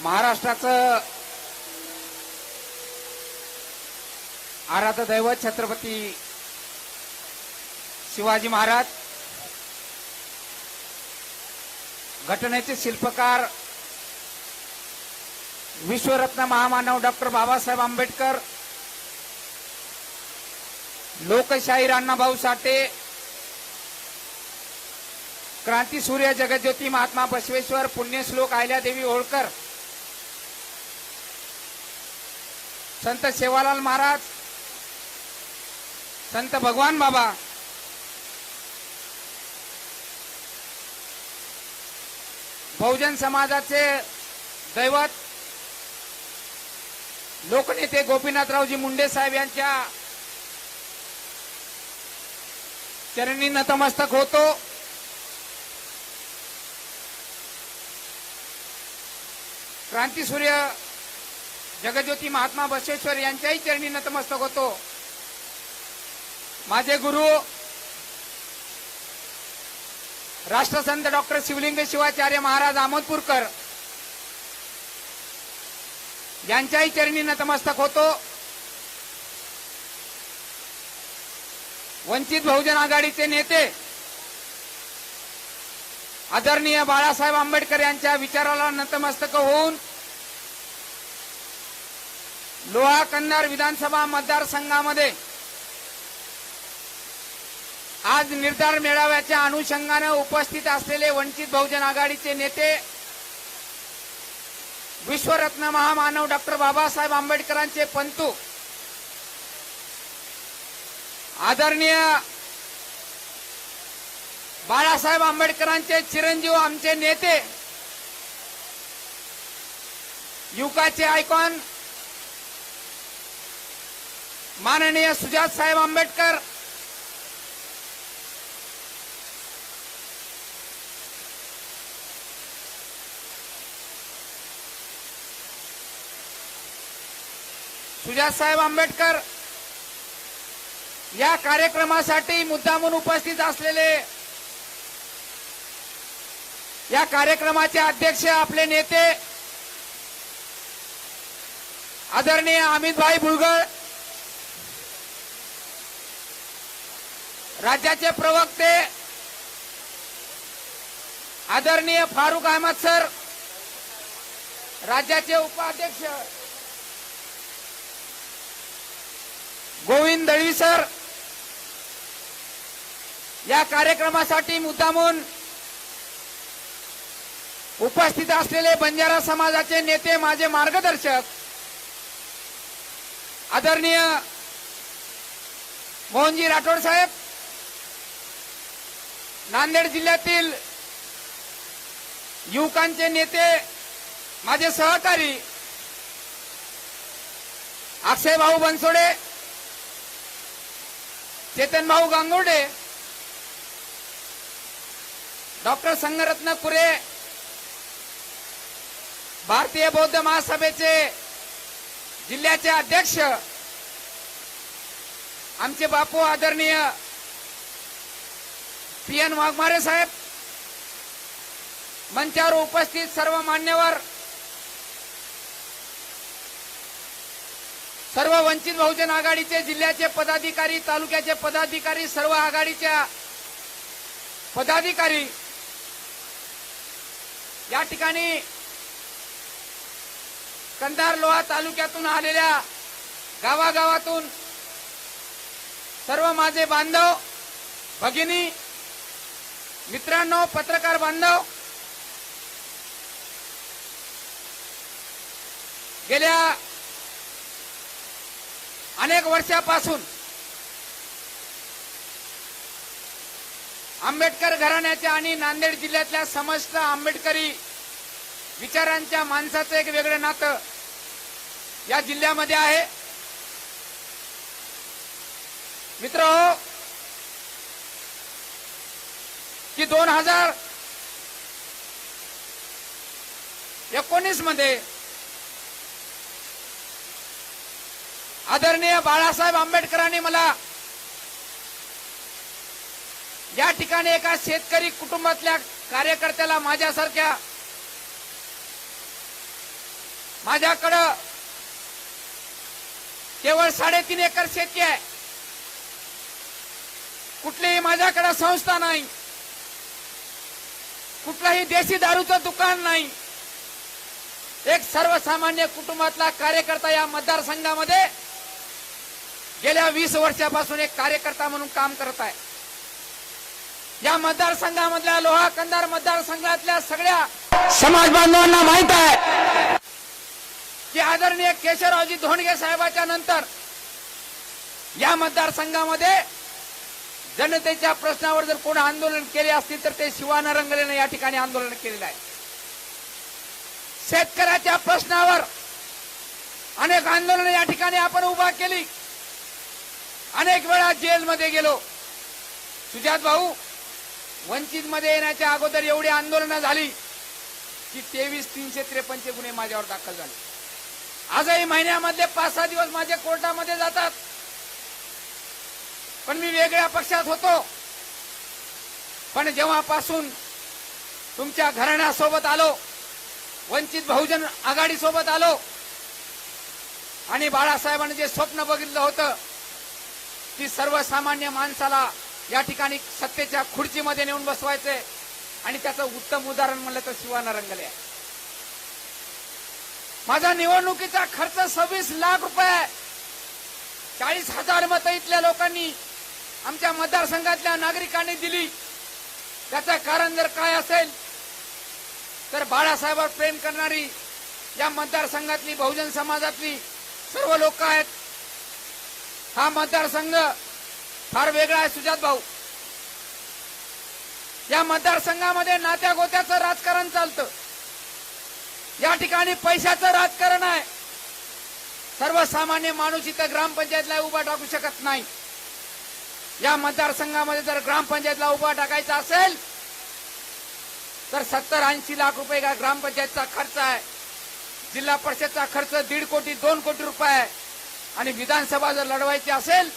महाराष्ट्राचं आराध दैवत छत्रपती शिवाजी महाराज घटनेचे शिल्पकार विश्वरत्न महामानव डॉक्टर बाबासाहेब आंबेडकर लोकशाहीर अण्णाभाऊ साठे क्रांती सूर्य जगज्योती महात्मा बसवेश्वर पुण्यश्लोक देवी होळकर संत सेवालाल महाराज संत भगवान बाबा बहुजन समाजाचे दैवत लोकनेते गोपीनाथरावजी मुंडे साहेब यांच्या चरणी नतमस्तक होतो. क्रांतीसूर्य जगज्योती महात्मा बसवेश्वर यांच्याही चरणी नतमस्तक होतो. माझे गुरु राष्ट्रसंत डॉक्टर शिवलिंग शिवाचार्य महाराज आमोदपूरकर यांच्याही चरणी नतमस्तक होतो. वंचित बहुजन आघाडीचे नेते आदरणीय बाळासाहेब आंबेडकर यांच्या विचाराला नतमस्तक होऊन लोहा कन्नड विधानसभा मतदारसंघामध्ये आज निर्धार मेळाव्याच्या अनुषंगानं उपस्थित असलेले वंचित बहुजन आघाडीचे नेते विश्वरत्न महामानव डॉक्टर बाबासाहेब आंबेडकरांचे पंतू आदरणीय बाळासाहेब आंबेडकरांचे चिरंजीव आमचे नेते युगाचे आयकॉन माननीय सुजात साहेब आंबेडकर. सुजात साहेब आंबेडकर या कार्यक्रमासाठी मुद्दामून उपस्थित असलेले या कार्यक्रमाचे अध्यक्ष आपले नेते आदरणीय अमितभाई भुजबळ राज्याचे प्रवक्ते आदरणीय फारुख अहमद सर राज्याचे उपाध्यक्ष गोविंद दळवी सर या कार्यक्रमासाठी मुद्दामून उपस्थित असलेले बंजारा समाजाचे नेते माझे मार्गदर्शक आदरणीय मोहनजी राठोड साहेब नांदेड जिल्ह्यातील युवकांचे नेते माझे सहकारी अक्षय भाऊ बनसोडे चेतन भाऊ गांगोडे डॉक्टर संगरत्न कुरे भारतीय बौद्ध महासभेचे जिल्ह्याचे अध्यक्ष आमचे बापू आदरणीय पी एन वाघमारे साहेब मंचावर उपस्थित सर्व मान्यवर सर्व वंचित बहुजन आघाडीचे जिल्ह्याचे पदाधिकारी तालुक्याचे पदाधिकारी सर्व आघाडीच्या पदाधिकारी या ठिकाणी कंधार लोहा तालुक्यातून आलेल्या गावागावातून सर्व माझे बांधव भगिनी मित्रांनो पत्रकार बांधव गेल्या अनेक वर्षापासून आंबेडकर घराण्याच्या आणि नांदेड जिल्ह्यातल्या समस्त आंबेडकरी विचारांच्या माणसाचं एक वेगळं नातं या जिल्ह्यामध्ये आहे. मित्र हो की दोन हजार एकोणीसमध्ये आदरणीय बाळासाहेब आंबेडकरांनी मला या ठिकाणी एका शेतकरी कुटुंबातल्या कार्यकर्त्याला माझ्यासारख्या माझ्याकडं केवळ साडेतीन एकर शेती आहे. कुठलीही माझ्याकडे संस्था नाही. कुठलाही देशी दारूचं दुकान नाही. एक सर्वसामान्य कुटुंबातला कार्यकर्ता या मतदारसंघामध्ये गेल्या वीस वर्षापासून एक कार्यकर्ता म्हणून काम करत आहे. या मतदारसंघामधल्या लोहा कंदार मतदारसंघातल्या सगळ्या समाज बांधवांना माहीत आहे की आदरणीय केशवरावजी धोंडगे साहेबाच्या नंतर या मतदारसंघामध्ये जनतेच्या प्रश्नावर जर कोण आंदोलन केले असतील तर ते शिवाना रंगलेनं या ठिकाणी आंदोलन केलेलं आहे. शेतकऱ्याच्या प्रश्नावर अनेक आंदोलन या ठिकाणी आपण उभा केली. अनेक वेळा जेलमध्ये गेलो. सुजात भाऊ वंचित मध्ये येण्याच्या अगोदर एवढी आंदोलनं झाली की तेवीस तीनशे त्रेपन्नचे गुन्हे माझ्यावर दाखल झाले. आजही महिन्यामध्ये पाच सहा दिवस माझे कोर्टामध्ये जातात. पण मी वेगळ्या पक्षात होतो. पण जेव्हापासून तुमच्या घराण्यासोबत आलो वंचित बहुजन आघाडी सोबत आलो आणि बाळासाहेबांनी जे स्वप्न बघितलं होतं की सर्वसामान्य माणसाला या ठिकाणी सत्तेच्या खुर्चीमध्ये नेऊन बसवायचंय आणि त्याचं उत्तम उदाहरण म्हणलं तर शिवाना रंगले आहे. माझा निवडणुकीचा खर्च सव्वीस लाख रुपये चाळीस हजार मतं इथल्या लोकांनी आमच्या मतदारसंघातल्या नागरिकांनी दिली. त्याचं कारण जर काय असेल तर बाळासाहेबांवर प्रेम करणारी या मतदारसंघातली बहुजन समाजातली सर्व लोक आहेत. हा मतदारसंघ फार वेगळा आहे सुजात भाऊ. या मतदारसंघामध्ये नात्या गोत्याचं राजकारण चालतं. या ठिकाणी पैशाचं राजकारण आहे. सर्वसामान्य माणूस इथं ग्रामपंचायतला उभा टाकू शकत नाही. या मतदारसंघामध्ये जर ग्रामपंचायतला उभा टाकायचा असेल तर सत्तर ऐंशी लाख रुपये का ग्रामपंचायतचा खर्च आहे. जिल्हा परिषदचा खर्च दीड कोटी दोन कोटी रुपये आहे. आणि विधानसभा जर लढवायची असेल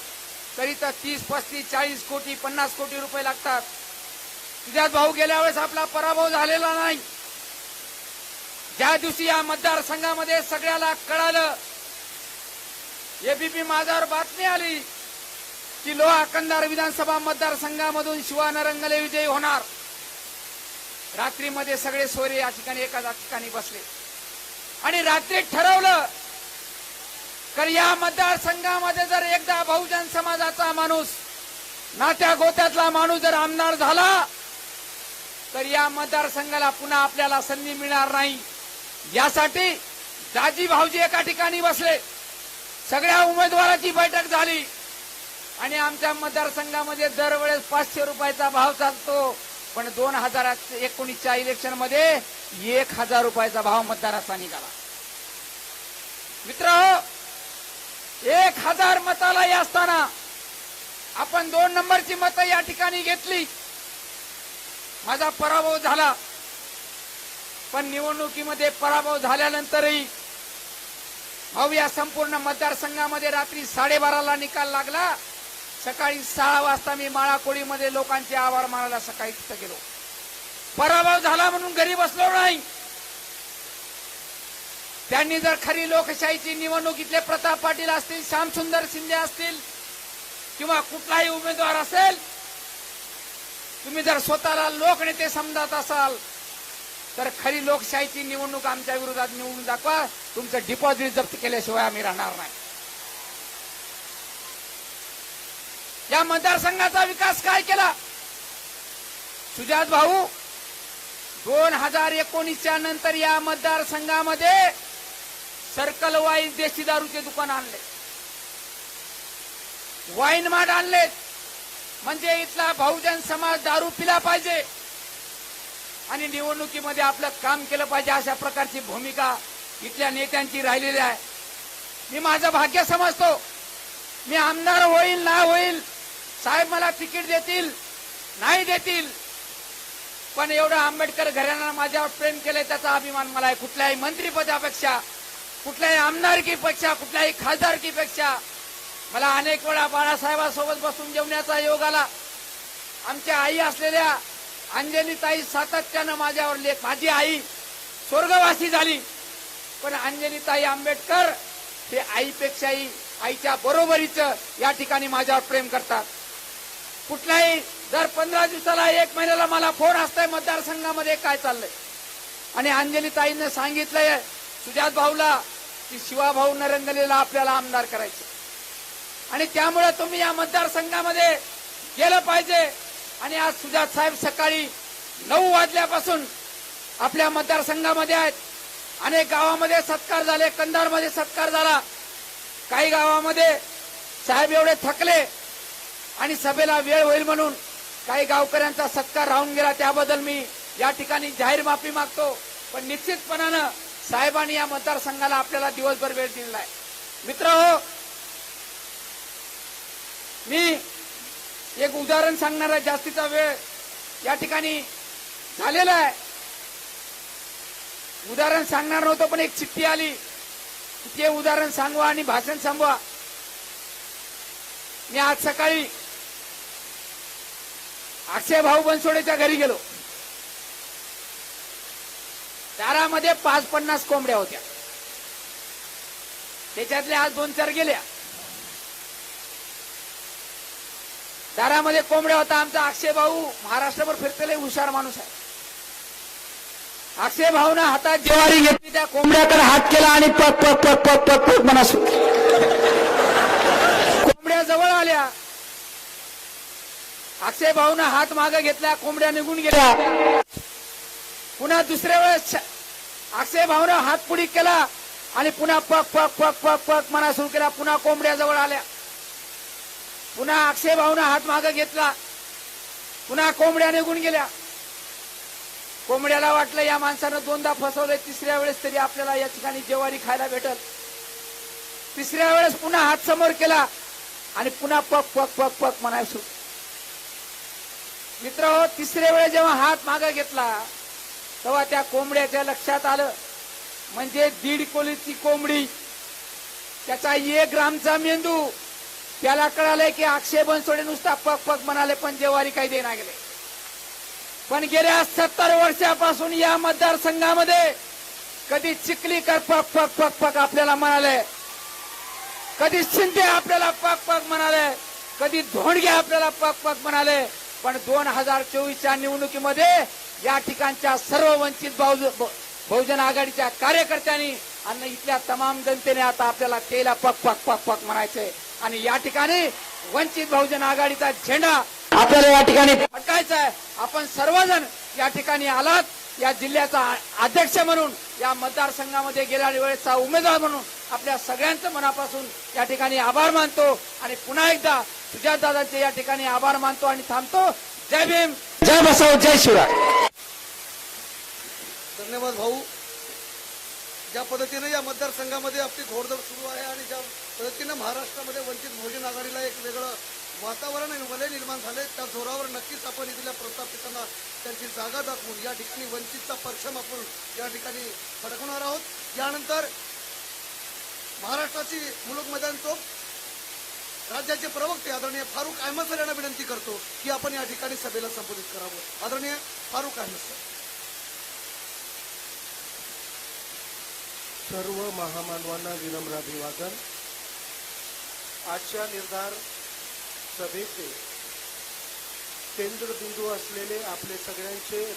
तरी तर तीस पस्तीस चाळीस कोटी पन्नास कोटी रुपये लागतात. तुझ्यात भाऊ गेल्या वेळेस आपला पराभव झालेला नाही. ज्या दिवशी या मतदारसंघामध्ये सगळ्याला कळालं एबीपी माझ्यावर बातमी आली. की लोहा कंदार विधानसभा मतदारसंघामधून शिवानरंगले विजयी होणार. रात्रीमध्ये सगळे सोयरे या ठिकाणी एका ठिकाणी बसले. आणि रात्री ठरवलं तर या मतदारसंघामध्ये जर एकदा बहुजन समाजाचा माणूस नात्या गोत्यातला माणूस जर आमदार झाला तर या मतदारसंघाला पुन्हा आपल्याला संधी मिळणार नाही. यासाठी दाजी भाऊजी एका ठिकाणी बसले. सगळ्या उमेदवाराची बैठक झाली. आणि आमच्या मतदारसंघामध्ये दरवेळेस पाचशे रुपयाचा भाव चालतो. पण दोन हजार एकोणीसच्या इलेक्शनमध्ये एक हजार रुपयाचा भाव मतदाराचा निघाला. मित्र एक हजार मताला असताना आपण दोन नंबरची मतं या ठिकाणी घेतली. माझा पराभव झाला. पण निवडणुकीमध्ये पराभव झाल्यानंतरही भाऊ या संपूर्ण मतदारसंघामध्ये रात्री साडेबाराला निकाल लागला. सकाळी सहा वाजता मी माळाकोळीमध्ये लोकांचे आभार मानायला सकाळी तिथं गेलो. पराभव झाला म्हणून घरी बसलो नाही. त्यांनी जर खरी लोकशाहीची निवडणुकीतले प्रताप पाटील असतील श्यामसुंदर शिंदे असतील किंवा कुठलाही उमेदवार असेल तुम्ही जर स्वतःला लोकनेते समजत असाल तर खरी लोकशाहीची निवडणूक आमच्या विरोधात निवडून दाखवा. तुमचं डिपॉझिट जप्त केल्याशिवाय आम्ही राहणार नाही. या मतदारसंघाचा विकास काय केला? सुजात भाऊ दोन हजार एकोणीसच्या नंतर या मतदारसंघामध्ये सर्कल वाईज देशी दारूचे दुकान आणले. वाईन मार्ट आणलेत. म्हणजे इथला बहुजन समाज दारू पिला पाहिजे. आणि निवडणुकीमध्ये आपलं काम केलं पाहिजे अशा प्रकारची भूमिका इथल्या नेत्यांची राहिलेली आहे. मी माझं भाग्य समजतो. मी आमदार होईल ना होईल साहेब मला तिकीट देतील? नाही देतील. पण एवढं आंबेडकर घराण्यानं माझ्यावर प्रेम केलंय त्याचा अभिमान मला आहे कुठल्याही मंत्रिपदापेक्षा कुठल्याही आमदारकीपेक्षा कुठल्याही खासदारकीपेक्षा मला अनेक वेळा बाळासाहेबांसोबत बसून जेवण्याचा योग आला. आमच्या आई असलेल्या अंजली ताई सातत्यानं माझ्यावर लेख माझी आई स्वर्गवासी झाली. पण अंजलीताई आंबेडकर हे आईपेक्षाही आईच्या बरोबरीचं या ठिकाणी माझ्यावर प्रेम करतात. कुठलाही दर पंधरा दिवसाला एक महिन्याला मला फोन असतंय मतदारसंघामध्ये काय चाललंय. आणि अंजलीताईनं सांगितलंय सुजात भाऊला की शिवाभाऊ नरेंद्रलीला आपल्याला आमदार करायचे. आणि त्यामुळे तुम्ही या मतदारसंघामध्ये गेलं पाहिजे. आणि आज सुजात साहेब सकाळी नऊ वाजल्यापासून आपल्या मतदारसंघामध्ये आहेत. अनेक गावामध्ये सत्कार झाले कंधारमध्ये सत्कार झाला. काही गावामध्ये साहेब एवढे थकले आणि सभेला वेळ होईल म्हणून काही गावकऱ्यांचा सत्कार राहून गेला त्याबद्दल मी या ठिकाणी जाहीर माफी मागतो. पण निश्चितपणानं साहेबांनी या मतदारसंघाला आपल्याला दिवसभर वेळ दिलेला आहे मित्र हो मी एक उदाहरण सांगणार आहे जास्तीचा वेळ या ठिकाणी झालेला आहे. उदाहरण सांगणार नव्हतं पण एक चिठ्ठी आली. ते उदाहरण सांगवा आणि भाषण सांगवा. मी आज सकाळी अक्षय भाऊ बनसोडेच्या घरी गेलो दारामध्ये पाच पन्नास कोंबड्या होत्या त्याच्यातल्या आज दोन चार गेल्या दारामध्ये कोंबड्या होता आमचा अक्षय भाऊ महाराष्ट्रभर फिरतेले हुशार माणूस आहे अक्षय भाऊनं हातात जेवारी घेतली त्या कोंबड्याकडे हात केला आणि पक पक पक पक पक पक म्हणा कोंबड्या जवळ आल्या अक्षय भाऊनं हात मागे घेतला कोंबड्या निघून गेल्या. पुन्हा दुसऱ्या वेळेस अक्षय भाऊनं हात पुढी केला आणि पुन्हा पक पक पक पक पक म्हणा सुरू केला पुन्हा कोंबड्या जवळ आल्या. पुन्हा अक्षय भाऊनं हात मागे घेतला. पुन्हा कोंबड्या निघून गेल्या. कोंबड्याला वाटलं या माणसानं दोनदा फसवलंय तिसऱ्या वेळेस तरी आपल्याला या ठिकाणी जेवारी खायला भेटल. तिसऱ्या वेळेस पुन्हा हात समोर केला आणि पुन्हा पक पक पक पक सुरू मित्र हो तिसऱ्या वेळेस जेव्हा हात मागे घेतला तेव्हा त्या कोंबड्याच्या लक्षात आलं. म्हणजे दीड कोलीची कोंबडी. त्याचा एक ग्रामचा मेंदू. त्याला कळालंय की अक्षय बनसोडे नुसता पक पक म्हणाले पण जेवारी काही देना गेले. पण गेल्या सत्तर वर्षापासून या मतदारसंघामध्ये कधी चिखली कर पग पग पग पक आपल्याला म्हणाले. कधी शिंदे आपल्याला पक पक म्हणाले. कधी धोंडगे आपल्याला पक पक म्हणाले. पण दोन हजार चोवीसच्या निवडणुकीमध्ये या ठिकाणच्या सर्व वंचित बहुजन आघाडीच्या कार्यकर्त्यांनी आणि इथल्या तमाम जनतेने आता आपल्याला केला पक पक पक पक म्हणायचंय. आणि या ठिकाणी वंचित बहुजन आघाडीचा झेंडा आपल्याला या ठिकाणी फटकायचा आहे आपण सर्वजण या ठिकाणी आलात. या जिल्ह्याचा अध्यक्ष म्हणून या मतदारसंघामध्ये गेल्या वेळेचा उमेदवार म्हणून आपल्या सगळ्यांचं मनापासून या ठिकाणी आभार मानतो. आणि पुन्हा एकदा सुजातदादांचे या ठिकाणी आभार मानतो आणि थांबतो. जय भीम. जय बसव जय शिवराय. धन्यवाद भाऊ. ज्या पद्धतीने या मतदारसंघामध्ये आपली घोडदौड सुरू आहे आणि ज्या पद्धतीनं महाराष्ट्रामध्ये वंचित बहुजन आघाडीला एक वेगळं वातावरण आणि वलय निर्माण झाले त्या जोरावर नक्कीच आपण इथल्या प्रस्थापितांना त्यांची जागा दाखवून या ठिकाणी वंचितचा परचम आपण या ठिकाणी फडकवणार आहोत. यानंतर महाराष्ट्राची मुलुक मैदान चौक राज्याचे प्रवक्ते आदरणीय फारुख अहमद सर यांना विनंती करतो की आपण या ठिकाणी सभेला संबोधित करावं. आदरणीय फारुख अहमद सर. सर्व महामानवांना विनम्र अभिवादन. आजच्या निर्धार सभेचे केंद्रबिंदू असलेले आपले सगळ्यांचे